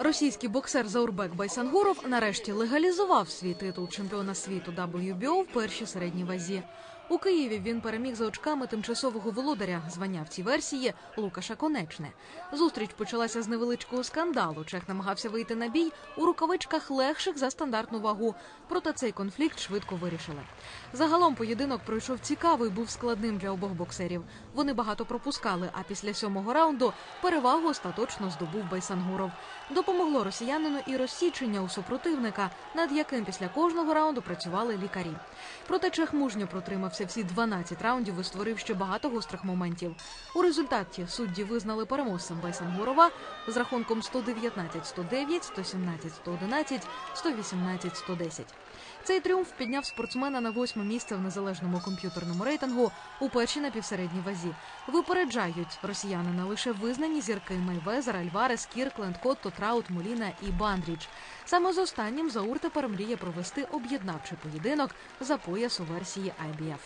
Російський боксер Заурбек Байсангуров нарешті легалізував свій титул чемпіона світу WBO в першій середній вазі. У Києві він переміг за очками тимчасового володаря звання в цій версії Лукаша Конечне. Зустріч почалася з невеличкого скандалу. Чех намагався вийти на бій у рукавичках легших за стандартну вагу. Проте цей конфлікт швидко вирішили. Загалом поєдинок пройшов цікаво і був складним для обох боксерів. Вони багато пропускали. А після сьомого раунду перевагу остаточно здобув Байсангуров. Допомогло росіянину і розсічення у супротивника, над яким після кожного раунду працювали лікарі. Проте Чех мужньо протримався всі 12 раундів і створив ще багато гострих моментів. У результаті судді визнали переможцем Байсангурова з рахунком 119-109, 117-111, 118-110. Цей тріумф підняв спортсмена на восьме місце в незалежному комп'ютерному рейтингу у першій напівсередній вазі. Випереджають росіянина лише визнані зірки Мейвезер, Альварес, Кіркленд, Котто, Траут, Моліна і Бандріч. Саме з останнім Заур тепер мріє провести об'єднавчий поєдинок за пояс у версії IBF.